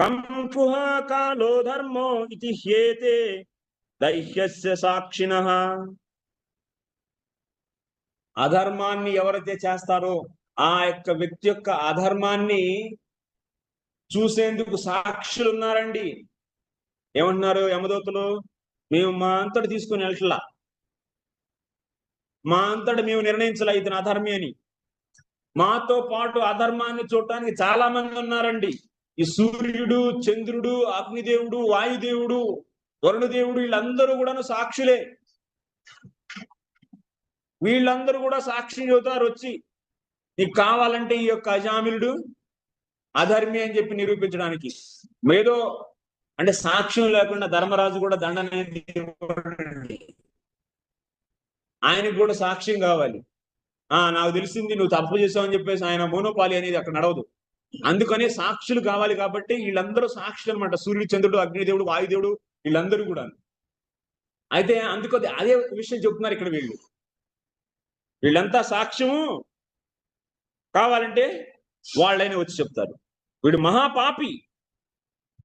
కంపుహ కాలో ధర్మో ఇది హ్యేతే దైహ్యస్య సాక్షిణ అధర్మాన్ని ఎవరైతే చేస్తారో ఆ యొక్క వ్యక్తి యొక్క అధర్మాన్ని చూసేందుకు సాక్షులు ఉన్నారండి ఏమంటున్నారు యమదూతలు? మేము మా అంతటి తీసుకుని వెళ్ళట్లా. మా అంతటి మేము నిర్ణయించలే ఇతను అధర్మి అని. మాతో పాటు అధర్మాన్ని చూడటానికి చాలా మంది ఉన్నారండి. ఈ సూర్యుడు చంద్రుడు అగ్నిదేవుడు వాయుదేవుడు వరుణదేవుడు వీళ్ళందరూ కూడాను సాక్షులే. వీళ్ళందరూ కూడా సాక్షి చెబుతారు వచ్చి. నీకు కావాలంటే ఈ యొక్క అజామిలుడు అధర్మి అని చెప్పి నిరూపించడానికి. ఏదో అంటే సాక్ష్యం లేకుండా ధర్మరాజు కూడా దండన అనేది ఆయనకు కూడా సాక్ష్యం కావాలి. ఆ నాకు తెలిసింది నువ్వు తప్పు చేసావు అని చెప్పేసి ఆయన మోనోపాలి అనేది అక్కడ నడవదు. అందుకనే సాక్షులు కావాలి కాబట్టి వీళ్ళందరూ సాక్షులు అనమాట సూర్యుడు చంద్రుడు అగ్నిదేవుడు వాయుదేవుడు వీళ్ళందరూ కూడా అయితే అందుకు అదే విషయం చెప్తున్నారు ఇక్కడ వీళ్ళు. వీళ్ళంతా సాక్ష్యము కావాలంటే వాళ్ళైనా వచ్చి చెప్తారు. వీడు మహాపాపి.